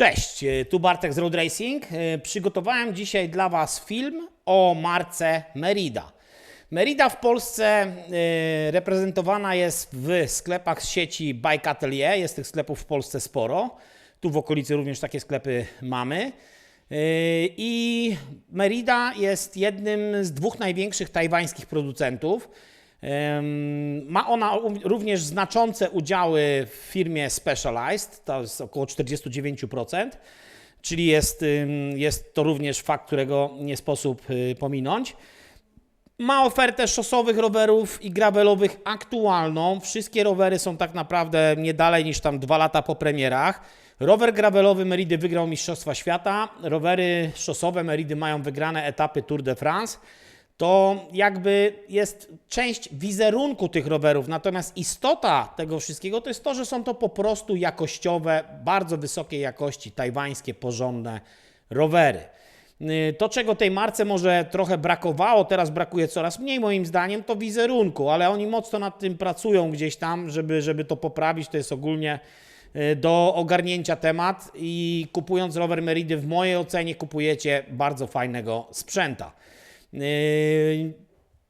Cześć, e, tu Bartek z Road Racing. E, Przygotowałem dzisiaj dla Was film o marce Merida. Merida w Polsce e, reprezentowana jest w sklepach z sieci Bike Atelier. Jest tych sklepów w Polsce sporo. Tu w okolicy również takie sklepy mamy. I Merida jest jednym z dwóch największych tajwańskich producentów. Ma ona również znaczące udziały w firmie Specialized, to jest około 49%, czyli jest, jest to również fakt, którego nie sposób y, pominąć. Ma ofertę szosowych rowerów i gravelowych aktualną. Wszystkie rowery są tak naprawdę nie dalej niż tam dwa lata po premierach. Rower gravelowy Meridy wygrał Mistrzostwa Świata. Rowery szosowe Meridy mają wygrane etapy Tour de France. To jakby jest część wizerunku tych rowerów. Natomiast istota tego wszystkiego to jest to, że są to po prostu jakościowe, bardzo wysokiej jakości, tajwańskie, porządne rowery. Y, To, czego tej marce może trochę brakowało, teraz brakuje coraz mniej moim zdaniem, to wizerunku, ale oni mocno nad tym pracują gdzieś tam, żeby, żeby to poprawić. To jest ogólnie y, do ogarnięcia temat i kupując rower Meridy w mojej ocenie kupujecie bardzo fajnego sprzęta. Yy,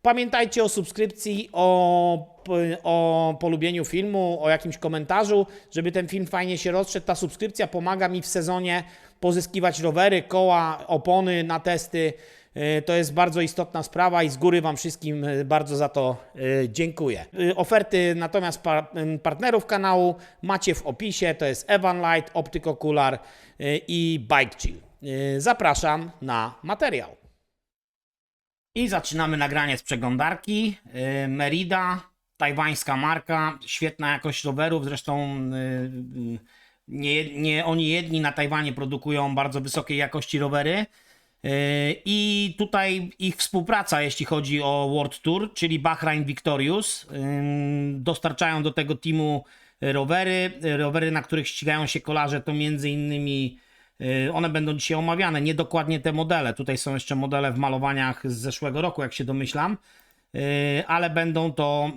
Pamiętajcie o subskrypcji, o, o polubieniu filmu, o jakimś komentarzu, żeby ten film fajnie się rozszedł. Ta subskrypcja pomaga mi w sezonie pozyskiwać rowery, koła, opony na testy. Yy, To jest bardzo istotna sprawa i z góry Wam wszystkim yy, bardzo za to dziękuję. Oferty natomiast par- partnerów kanału macie w opisie. To jest Evan Light, Optic Okular yy, i Bike Chill. Zapraszam na materiał. I zaczynamy nagranie z przeglądarki. Yy, Merida, tajwańska marka, świetna jakość rowerów. Zresztą yy, yy, nie, nie oni jedni na Tajwanie produkują bardzo wysokiej jakości rowery. I tutaj ich współpraca, jeśli chodzi o World Tour, czyli Bahrain Victorious, dostarczają do tego teamu rowery. Rowery, na których ścigają się kolarze, to między innymi Y, One będą dzisiaj omawiane, nie dokładnie te modele. Tutaj są jeszcze modele w malowaniach z zeszłego roku, jak się domyślam, Y, ale będą to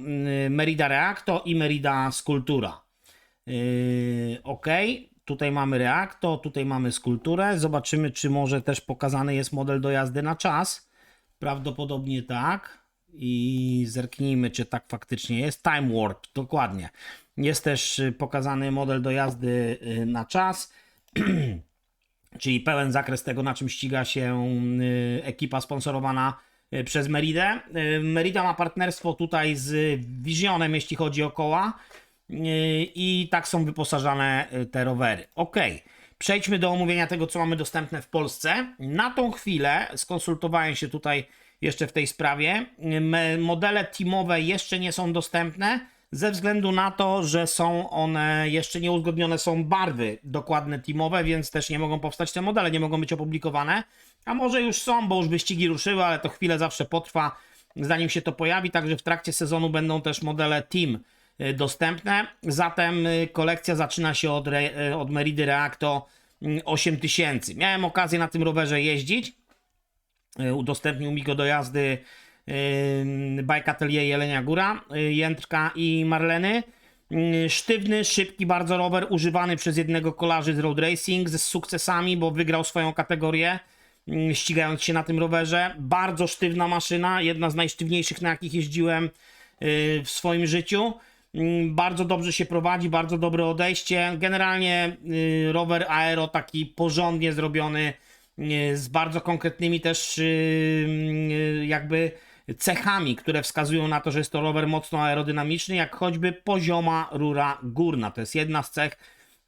y, Merida Reacto i Merida Sculptura. Y, Ok, tutaj mamy Reacto, tutaj mamy Skulpturę. Zobaczymy, czy może też pokazany jest model do jazdy na czas. Prawdopodobnie tak. I zerknijmy, czy tak faktycznie jest. Time Warp, dokładnie. Jest też y, pokazany model do jazdy y, na czas czyli pełen zakres tego, na czym ściga się y, ekipa sponsorowana y, przez Meridę. Y, Merida ma partnerstwo tutaj z Visionem, jeśli chodzi o koła i tak są wyposażane te rowery. Ok, przejdźmy do omówienia tego, co mamy dostępne w Polsce. Na tą chwilę skonsultowałem się tutaj jeszcze w tej sprawie. Modele teamowe jeszcze nie są dostępne ze względu na to, że są one jeszcze nie uzgodnione są barwy dokładne teamowe, więc też nie mogą powstać te modele, nie mogą być opublikowane. A może już są, bo już wyścigi ruszyły, ale to chwilę zawsze potrwa, zanim się to pojawi. Także w trakcie sezonu będą też modele team y, dostępne. Zatem y, kolekcja zaczyna się od, re, y, od Meridy Reacto y, 8000. Miałem okazję na tym rowerze jeździć. Udostępnił mi go do jazdy Bike Atelier Jelenia Góra, yy, Jędrka i Marleny. Sztywny, szybki bardzo rower, używany przez jednego kolarzy z Road Racing z sukcesami, bo wygrał swoją kategorię, ścigając się na tym rowerze. Bardzo sztywna maszyna, jedna z najsztywniejszych, na jakich jeździłem yy, w swoim życiu. Bardzo dobrze się prowadzi, bardzo dobre odejście. Generalnie yy, rower aero taki porządnie zrobiony, z bardzo konkretnymi też jakby cechami, które wskazują na to, że jest to rower mocno aerodynamiczny, jak choćby pozioma rura górna. To jest jedna z cech,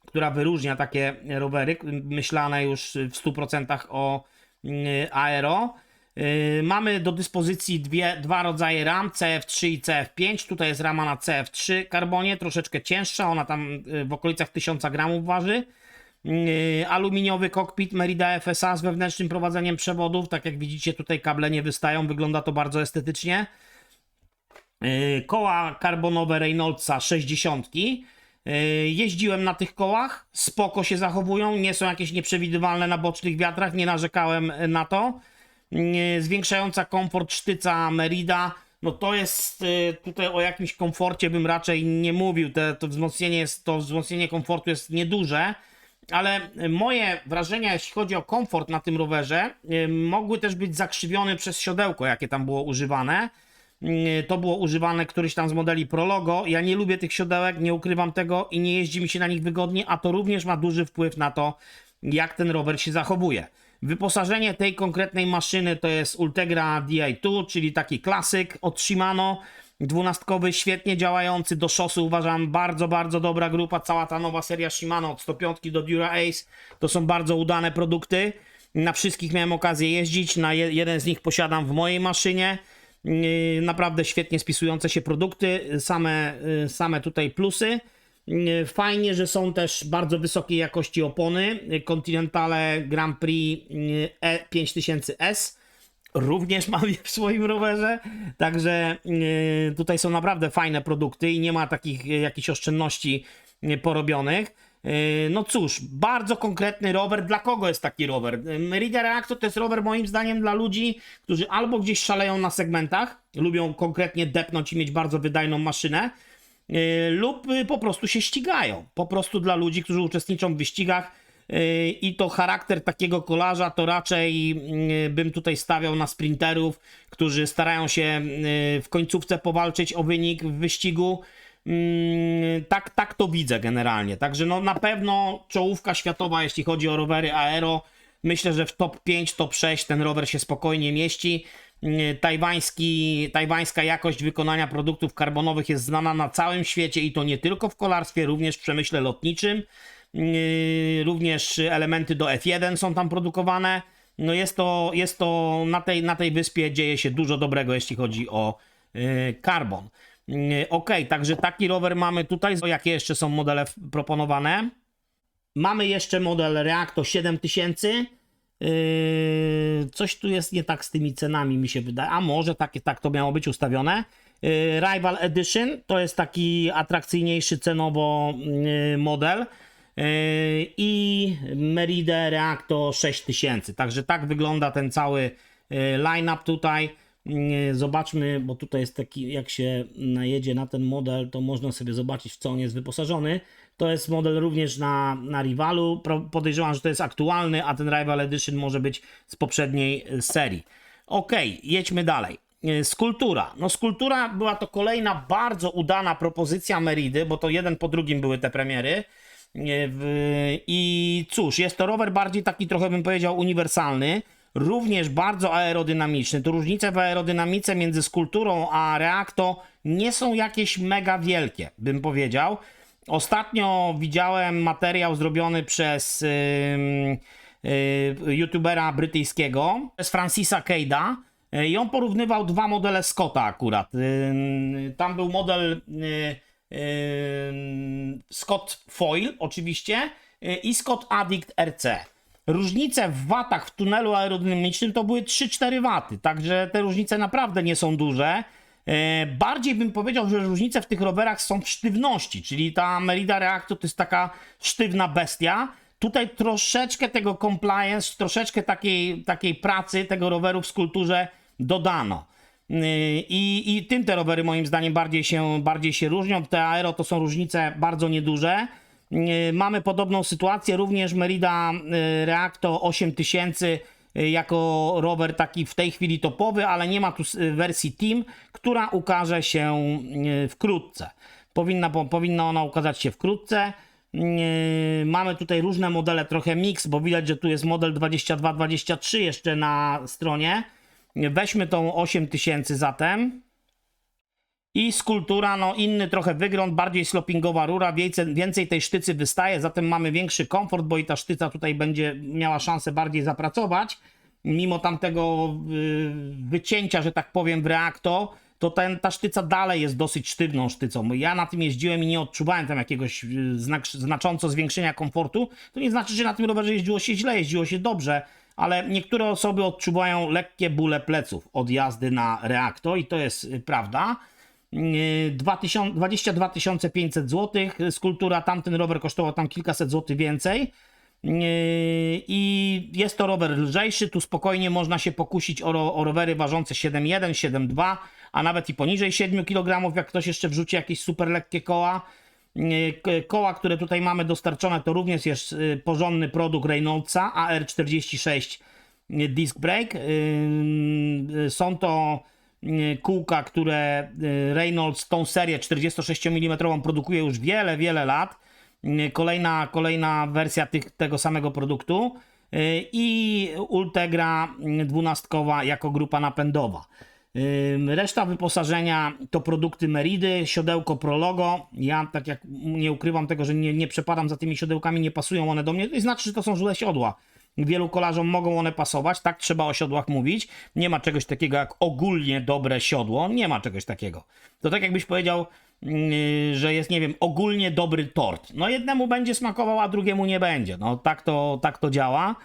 która wyróżnia takie rowery, myślane już w 100% o yy, aero. Yy, Mamy do dyspozycji dwie, dwa rodzaje ram, CF3 i CF5. Tutaj jest rama na CF3 karbonie, troszeczkę cięższa, ona tam yy, w okolicach 1000 gramów waży. Yy, Aluminiowy kokpit Merida FSA z wewnętrznym prowadzeniem przewodów. Tak jak widzicie, tutaj kable nie wystają, wygląda to bardzo estetycznie. Yy, Koła karbonowe Reynoldsa 60. Yy, Jeździłem na tych kołach, spoko się zachowują, nie są jakieś nieprzewidywalne na bocznych wiatrach, nie narzekałem na to. Zwiększająca komfort sztyca Merida, no to jest tutaj o jakimś komforcie bym raczej nie mówił. Te, to wzmocnienie jest, to wzmocnienie komfortu jest nieduże, ale moje wrażenia, jeśli chodzi o komfort na tym rowerze, y, mogły też być zakrzywione przez siodełko, jakie tam było używane. Y, To było używane któryś tam z modeli Prologo. Ja nie lubię tych siodełek, nie ukrywam tego i nie jeździ mi się na nich wygodnie, a to również ma duży wpływ na to, jak ten rower się zachowuje. Wyposażenie tej konkretnej maszyny to jest Ultegra Di2, czyli taki klasyk od Shimano, dwunastkowy, świetnie działający do szosy, uważam, bardzo, bardzo dobra grupa, cała ta nowa seria Shimano od 105 do Dura Ace, to są bardzo udane produkty, na wszystkich miałem okazję jeździć, na je, jeden z nich posiadam w mojej maszynie, Yy, naprawdę świetnie spisujące się produkty, same, yy, same tutaj plusy. Yy, Fajnie, że są też bardzo wysokiej jakości opony. Continentale Grand Prix yy, E5000S również mam je w swoim rowerze. Także yy, tutaj są naprawdę fajne produkty i nie ma takich yy, jakichś oszczędności yy, porobionych. No cóż, bardzo konkretny rower. Dla kogo jest taki rower? Yy, Merida Reacto to jest rower moim zdaniem dla ludzi, którzy albo gdzieś szaleją na segmentach, lubią konkretnie depnąć i mieć bardzo wydajną maszynę, lub po prostu się ścigają. Po prostu dla ludzi, którzy uczestniczą w wyścigach i to charakter takiego kolarza to raczej yy, bym tutaj stawiał na sprinterów, którzy starają się yy, w końcówce powalczyć o wynik w wyścigu. Mm, tak, tak to widzę generalnie. Także no, na pewno czołówka światowa, jeśli chodzi o rowery aero. Myślę, że w top 5, top 6 ten rower się spokojnie mieści. Tajwański, tajwańska jakość wykonania produktów karbonowych jest znana na całym świecie i to nie tylko w kolarstwie, również w przemyśle lotniczym. Yy, Również elementy do F1 są tam produkowane. No jest to, jest to na, tej, na tej wyspie dzieje się dużo dobrego, jeśli chodzi o yy, karbon. Yy, Ok, także taki rower mamy tutaj. Jakie jeszcze są modele proponowane? Mamy jeszcze model Reacto 7000. Yy, coś tu jest nie tak z tymi cenami, mi się wydaje. A może takie, tak to miało być ustawione. Rival Edition to jest taki atrakcyjniejszy cenowo model. Yy, I Merida Reacto 6000. Także tak wygląda ten cały yy, line-up tutaj. Yy, Zobaczmy, bo tutaj jest taki, jak się najedzie na ten model, to można sobie zobaczyć, w co on jest wyposażony. To jest model również na, na Rivalu. Podejrzewam, że to jest aktualny, a ten Rival Edition może być z poprzedniej serii. Ok, jedźmy dalej. Skulptura. No skulptura była to kolejna bardzo udana propozycja Meridy, bo to jeden po drugim były te premiery. I cóż, jest to rower bardziej taki trochę bym powiedział uniwersalny, również bardzo aerodynamiczny. Tu różnice w aerodynamice między skulpturą a Reacto nie są jakieś mega wielkie, bym powiedział. Ostatnio widziałem materiał zrobiony przez ym, y, youtubera brytyjskiego, przez Francisa Cade'a y, i on porównywał dwa modele Scotta akurat. Ym, Tam był model y, Ym, Scott Foil oczywiście y, i Scott Addict RC. Różnice w watach w tunelu aerodynamicznym to były 3-4 waty, także te różnice naprawdę nie są duże. E, Bardziej bym powiedział, że różnice w tych rowerach są w sztywności, czyli ta Merida Reacto to jest taka sztywna bestia. Tutaj troszeczkę tego compliance, troszeczkę takiej, takiej pracy tego roweru w skulpturze dodano. Yy, I, I tym te rowery moim zdaniem bardziej się, bardziej się różnią. Te aero to są różnice bardzo nieduże. Yy, Mamy podobną sytuację, również Merida yy, Reacto 8000 yy, jako rower taki w tej chwili topowy, ale nie ma tu wersji Team, która ukaże się wkrótce. Powinna, po, powinna ona ukazać się wkrótce. Mamy tutaj różne modele, trochę mix, bo widać, że tu jest model 22-23 jeszcze na stronie. Weźmy tą 8000 zatem. I skulptura, no inny trochę wygląd, bardziej slopingowa rura, więcej, więcej tej sztycy wystaje, zatem mamy większy komfort, bo i ta sztyca tutaj będzie miała szansę bardziej zapracować. Mimo tamtego y, wycięcia, że tak powiem, w Reacto, to ten, ta sztyca dalej jest dosyć sztywną sztycą. Ja na tym jeździłem i nie odczuwałem tam jakiegoś y, znacząco zwiększenia komfortu. To nie znaczy, że na tym rowerze jeździło się źle, jeździło się dobrze, ale niektóre osoby odczuwają lekkie bóle pleców od jazdy na Reacto i to jest y, prawda. Yy, 2000 22 500 zł. Skulptura, tamten rower kosztował tam kilkaset złotych więcej. Yy, I jest to rower lżejszy. Tu spokojnie można się pokusić o, o rowery ważące 7,1, 7,2, a nawet i poniżej 7 kg, jak ktoś jeszcze wrzuci jakieś super lekkie koła. Koła, które tutaj mamy dostarczone, to również jest y, porządny produkt Reynoldsa AR46 y, Disc Brake. Y, Są to kółka, które Reynolds tą serię 46 mm produkuje już wiele, wiele lat. Kolejna, kolejna wersja tych, tego samego produktu i Ultegra dwunastkowa jako grupa napędowa. Reszta wyposażenia to produkty Meridy, siodełko Prologo. Ja tak jak nie ukrywam tego, że nie, nie przepadam za tymi siodełkami, nie pasują one do mnie. To znaczy, że to są złe siodła. Wielu kolarzom mogą one pasować, tak trzeba o siodłach mówić. Nie ma czegoś takiego jak ogólnie dobre siodło, nie ma czegoś takiego. To tak jakbyś powiedział, yy, że jest, nie wiem, ogólnie dobry tort. No jednemu będzie smakował, a drugiemu nie będzie. No tak to, tak to działa.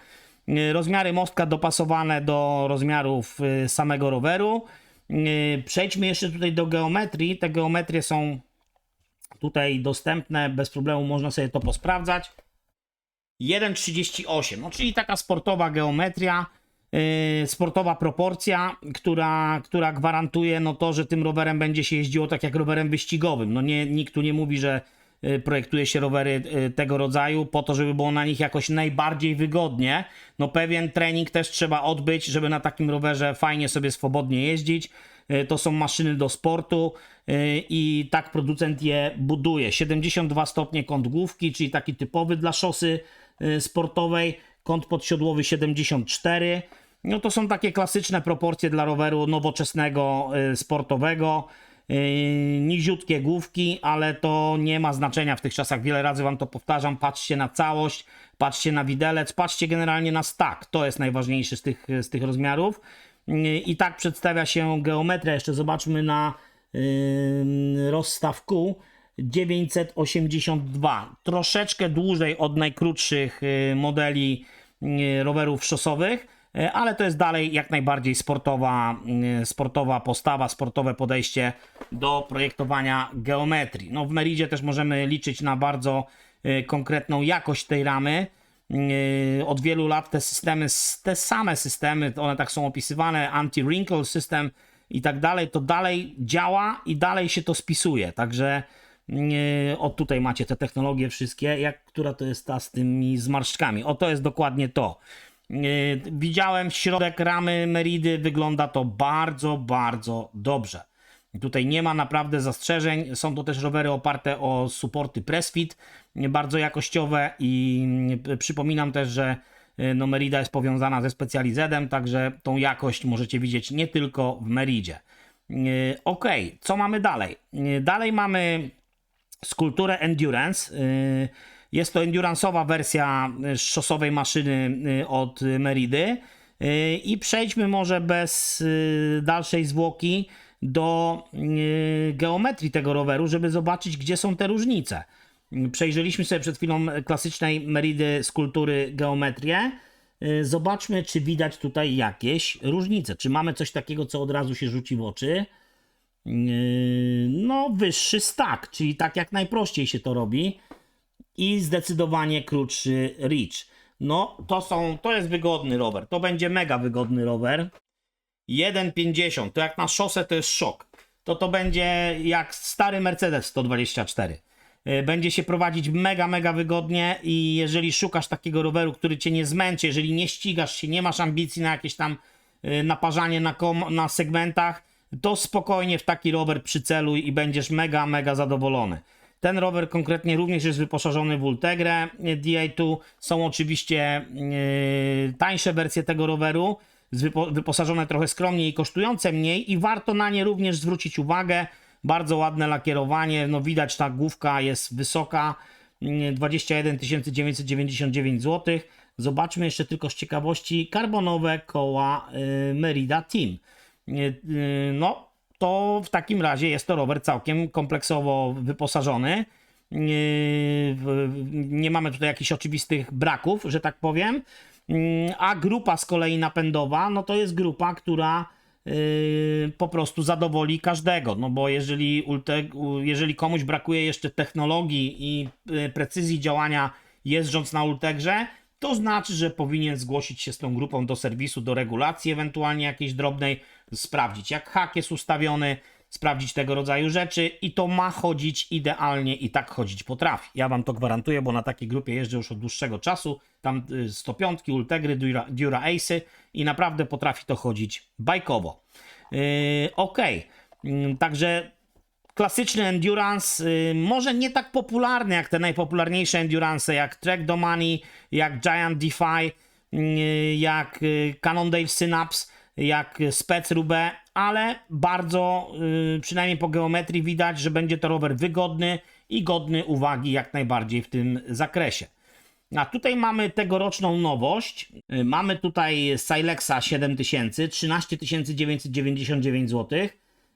Yy, Rozmiary mostka dopasowane do rozmiarów yy, samego roweru. Yy, Przejdźmy jeszcze tutaj do geometrii. Te geometrie są tutaj dostępne, bez problemu można sobie to posprawdzać. 1,38, no czyli taka sportowa geometria, yy, sportowa proporcja, która, która gwarantuje no to, że tym rowerem będzie się jeździło tak jak rowerem wyścigowym. No nie, nikt tu nie mówi, że projektuje się rowery yy, tego rodzaju po to, żeby było na nich jakoś najbardziej wygodnie. No pewien trening też trzeba odbyć, żeby na takim rowerze fajnie sobie swobodnie jeździć. Yy, To są maszyny do sportu i tak producent je buduje. 72 stopnie kąt główki, czyli taki typowy dla szosy sportowej. Kąt podsiodłowy 74. No to są takie klasyczne proporcje dla roweru nowoczesnego, sportowego. Yy, Niziutkie główki, ale to nie ma znaczenia w tych czasach. Wiele razy wam to powtarzam. Patrzcie na całość, patrzcie na widelec, patrzcie generalnie na stack. To jest najważniejszy z tych, z tych rozmiarów. Yy, I tak przedstawia się geometria. Jeszcze zobaczmy na yy, rozstaw kół. 982. Troszeczkę dłużej od najkrótszych modeli rowerów szosowych, ale to jest dalej jak najbardziej sportowa, yy, sportowa postawa, sportowe podejście do projektowania geometrii. No w Meridzie też możemy liczyć na bardzo yy, konkretną jakość tej ramy. Od wielu lat te systemy, te same systemy, one tak są opisywane, anti-wrinkle system i tak dalej, to dalej działa i dalej się to spisuje. Także yy, o tutaj macie te technologie wszystkie, jak, która to jest ta z tymi zmarszczkami. O to jest dokładnie to. Yy, Widziałem środek ramy Meridy, wygląda to bardzo, bardzo dobrze. Tutaj nie ma naprawdę zastrzeżeń. Są to też rowery oparte o supporty Pressfit, bardzo jakościowe i mm, przypominam też, że y, no Merida jest powiązana ze Specializedem, także tą jakość możecie widzieć nie tylko w Meridzie. Y, Ok, co mamy dalej? Y, Dalej mamy skulpturę Endurance. Jest to endurance'owa wersja y, szosowej maszyny y, od Meridy. Y, I przejdźmy może bez dalszej zwłoki do geometrii tego roweru, żeby zobaczyć, gdzie są te różnice. Przejrzeliśmy sobie przed chwilą klasycznej Meridy skulptury geometrię. Zobaczmy, czy widać tutaj jakieś różnice. Czy mamy coś takiego, co od razu się rzuci w oczy. No, wyższy stack, czyli tak jak najprościej się to robi i zdecydowanie krótszy reach. No, to są, to jest wygodny rower, to będzie mega wygodny rower. 1,50, to jak na szosę to jest szok. To to będzie jak stary Mercedes 124. Yy, Będzie się prowadzić mega, mega wygodnie i jeżeli szukasz takiego roweru, który cię nie zmęczy, jeżeli nie ścigasz się, nie masz ambicji na jakieś tam yy, naparzanie na, kom- na segmentach, to spokojnie w taki rower przyceluj i będziesz mega, mega zadowolony. Ten rower konkretnie również jest wyposażony w Ultegrę yy, DI2. Są oczywiście yy, tańsze wersje tego roweru, wyposażone trochę skromniej i kosztujące mniej i warto na nie również zwrócić uwagę. Bardzo ładne lakierowanie, no widać ta główka jest wysoka, yy, 21 999 zł. Zobaczmy jeszcze tylko z ciekawości karbonowe koła yy, Merida Team. Yy, No, to w takim razie jest to rower całkiem kompleksowo wyposażony. Yy, Nie mamy tutaj jakichś oczywistych braków, że tak powiem. Yy, A grupa z kolei napędowa, no to jest grupa, która yy, po prostu zadowoli każdego. No bo jeżeli, jeżeli komuś brakuje jeszcze technologii i precyzji działania jeżdżąc na Ultegrze, to znaczy, że powinien zgłosić się z tą grupą do serwisu, do regulacji ewentualnie jakiejś drobnej, sprawdzić jak hak jest ustawiony, sprawdzić tego rodzaju rzeczy i to ma chodzić idealnie i tak chodzić potrafi. Ja wam to gwarantuję, bo na takiej grupie jeżdżę już od dłuższego czasu. Tam y, 105, Ultegry, Dura, Dura i naprawdę potrafi to chodzić bajkowo. Yy, ok, Yy, także klasyczny endurance, y, może nie tak popularny jak te najpopularniejsze endurance, jak Trek do Money, jak Giant Defy, y, jak y, Cannondale Synapse, jak Spec Rube, ale bardzo, przynajmniej po geometrii widać, że będzie to rower wygodny i godny uwagi jak najbardziej w tym zakresie. A tutaj mamy tegoroczną nowość. Mamy tutaj Silexa 7000, 13 999 zł.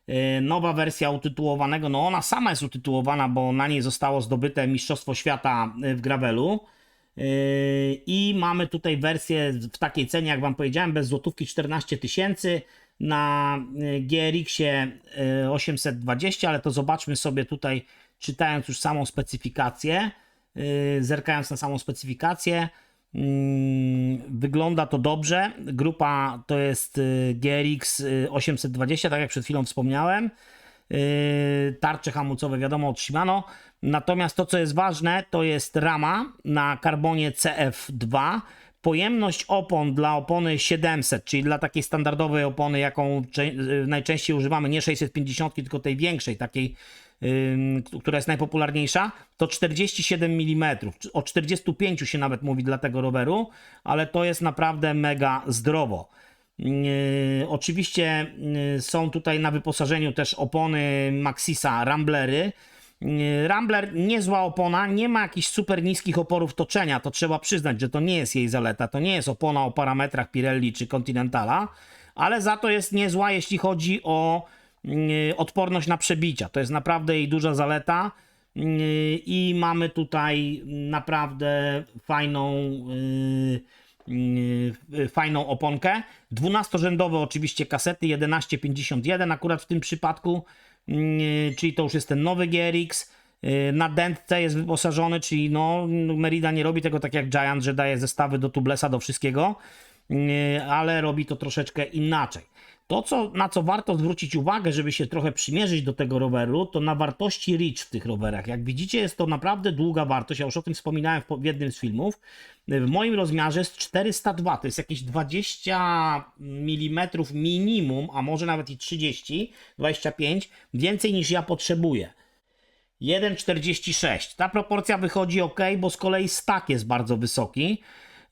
Y, Nowa wersja utytułowanego, no ona sama jest utytułowana, bo na niej zostało zdobyte Mistrzostwo Świata y, w gravelu. Yy, I mamy tutaj wersję w takiej cenie, jak Wam powiedziałem, bez złotówki 14 tysięcy na GRX-ie y, 820, ale to zobaczmy sobie tutaj, czytając już samą specyfikację, zerkając na samą specyfikację. Mm, Wygląda to dobrze. Grupa to jest y, GRX y, 820, tak jak przed chwilą wspomniałem. Yy, tarcze hamulcowe wiadomo od Shimano. Natomiast to co jest ważne to jest rama na karbonie CF2. Pojemność opon dla opony 700, czyli dla takiej standardowej opony, jaką najczęściej używamy, nie 650, tylko tej większej, takiej, która jest najpopularniejsza, to 47 mm. O 45 się nawet mówi dla tego roweru, ale to jest naprawdę mega zdrowo. Yy, oczywiście yy, są tutaj na wyposażeniu też opony Maxisa Ramblery. Yy, Rambler niezła opona, nie ma jakichś super niskich oporów toczenia, to trzeba przyznać, że to nie jest jej zaleta, to nie jest opona o parametrach Pirelli czy Continentala, ale za to jest niezła, jeśli chodzi o odporność na przebicia. To jest naprawdę jej duża zaleta yy, i mamy tutaj naprawdę fajną yy, fajną oponkę. 12-rzędowe oczywiście kasety 1151 akurat w tym przypadku, czyli to już jest ten nowy GRX. Na dętce jest wyposażony, czyli no Merida nie robi tego tak jak Giant, że daje zestawy do tublesa, do wszystkiego, ale robi to troszeczkę inaczej. To, co, na co warto zwrócić uwagę, żeby się trochę przymierzyć do tego roweru, to na wartości REACH w tych rowerach. Jak widzicie, jest to naprawdę długa wartość. Ja już o tym wspominałem w, jednym z filmów. W moim rozmiarze jest 402, to jest jakieś 20 mm minimum, a może nawet i 30, 25, więcej niż ja potrzebuję. 1,46. Ta proporcja wychodzi ok, bo z kolei stak jest bardzo wysoki.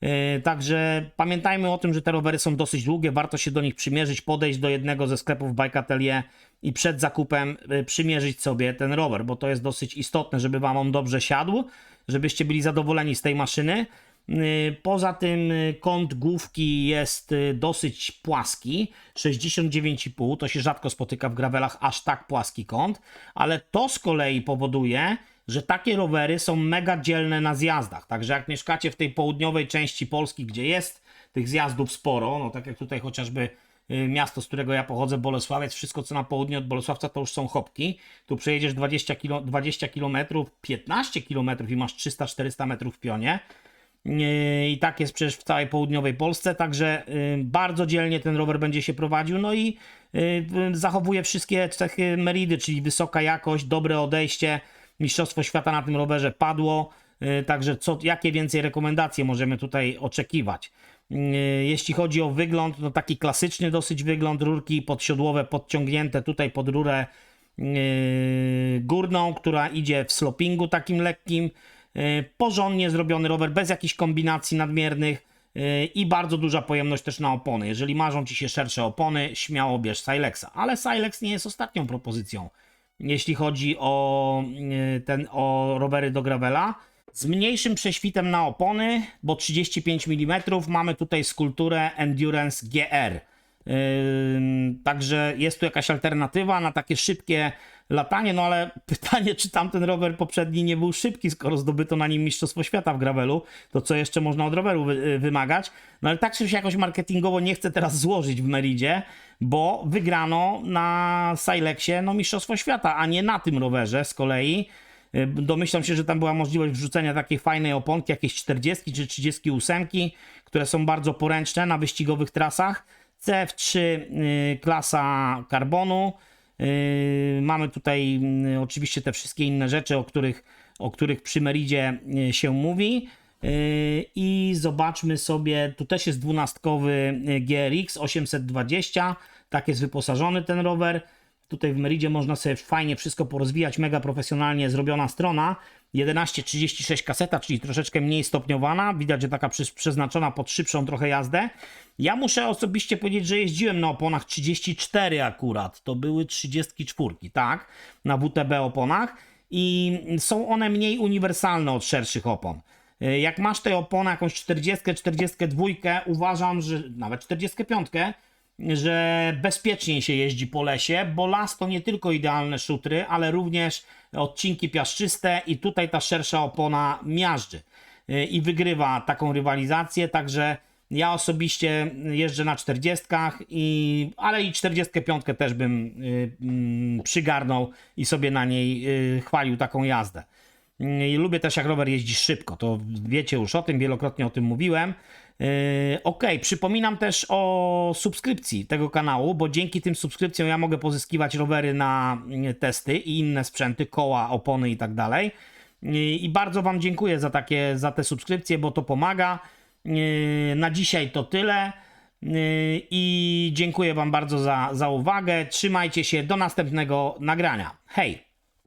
Yy, Także pamiętajmy o tym, że te rowery są dosyć długie, warto się do nich przymierzyć, podejść do jednego ze sklepów Bike Atelier i przed zakupem yy, przymierzyć sobie ten rower, bo to jest dosyć istotne, żeby Wam on dobrze siadł, żebyście byli zadowoleni z tej maszyny. Yy, Poza tym kąt główki jest dosyć płaski, 69,5, to się rzadko spotyka w gravelach aż tak płaski kąt, ale to z kolei powoduje, że takie rowery są mega dzielne na zjazdach. Także jak mieszkacie w tej południowej części Polski, gdzie jest tych zjazdów sporo, no tak jak tutaj chociażby y, miasto, z którego ja pochodzę, Bolesławiec, wszystko co na południe od Bolesławca to już są chopki. Tu przejedziesz 20, kilo, 20 km, 15 km i masz 300-400 metrów w pionie. Yy, I tak jest przecież w całej południowej Polsce, także yy, bardzo dzielnie ten rower będzie się prowadził. No i zachowuje wszystkie cechy Meridy, czyli wysoka jakość, dobre odejście. Mistrzostwo świata na tym rowerze padło, yy, także co, jakie więcej rekomendacje możemy tutaj oczekiwać? Yy, Jeśli chodzi o wygląd, no taki klasyczny dosyć wygląd, rurki podsiodłowe podciągnięte tutaj pod rurę yy, górną, która idzie w slopingu takim lekkim. Porządnie zrobiony rower, bez jakichś kombinacji nadmiernych i bardzo duża pojemność też na opony. Jeżeli marzą Ci się szersze opony, śmiało bierz Silexa. Ale Silex nie jest ostatnią propozycją, jeśli chodzi o, yy, ten, o rowery do gravela. Z mniejszym prześwitem na opony, bo 35 mm, mamy tutaj skulpturę Endurance GR. Także jest tu jakaś alternatywa na takie szybkie latanie, no ale pytanie, czy tamten rower poprzedni nie był szybki, skoro zdobyto na nim Mistrzostwo Świata w gravelu, to co jeszcze można od roweru wy, wymagać? No ale tak się jakoś marketingowo nie chcę teraz złożyć w Meridzie, bo wygrano na Silexie no Mistrzostwo Świata, a nie na tym rowerze z kolei. Y, Domyślam się, że tam była możliwość wrzucenia takiej fajnej oponki, jakieś 40 czy 38, które są bardzo poręczne na wyścigowych trasach. CF3 y, klasa karbonu. Yy, mamy tutaj yy, oczywiście te wszystkie inne rzeczy, o których, o których przy Meridzie yy, się mówi. Yy, I zobaczmy sobie, tu też jest dwunastkowy GRX 820, tak jest wyposażony ten rower. Tutaj w Meridzie można sobie fajnie wszystko porozwijać, mega profesjonalnie zrobiona strona. 1136 kaseta, czyli troszeczkę mniej stopniowana. Widać, że taka przeznaczona pod szybszą trochę jazdę. Ja muszę osobiście powiedzieć, że jeździłem na oponach 34 akurat. To były 34, tak? Na WTB oponach. I są one mniej uniwersalne od szerszych opon. Y, Jak masz tej opony jakąś 40, 42, uważam, że nawet 45, że bezpieczniej się jeździ po lesie, bo las to nie tylko idealne szutry, ale również odcinki piaszczyste i tutaj ta szersza opona miażdży y, i wygrywa taką rywalizację, także ja osobiście jeżdżę na 40, i, ale i 45 też bym y, mm, przygarnął i sobie na niej y, chwalił taką jazdę. Lubię też jak rower jeździ szybko, to wiecie już o tym, wielokrotnie o tym mówiłem. Yy, ok, przypominam też o subskrypcji tego kanału, bo dzięki tym subskrypcjom ja mogę pozyskiwać rowery na yy, testy i inne sprzęty, koła, opony i tak dalej. Yy, I bardzo Wam dziękuję za, takie, za te subskrypcje, bo to pomaga. Yy, Na dzisiaj to tyle. I dziękuję Wam bardzo za, za uwagę. Trzymajcie się do następnego nagrania. Hej!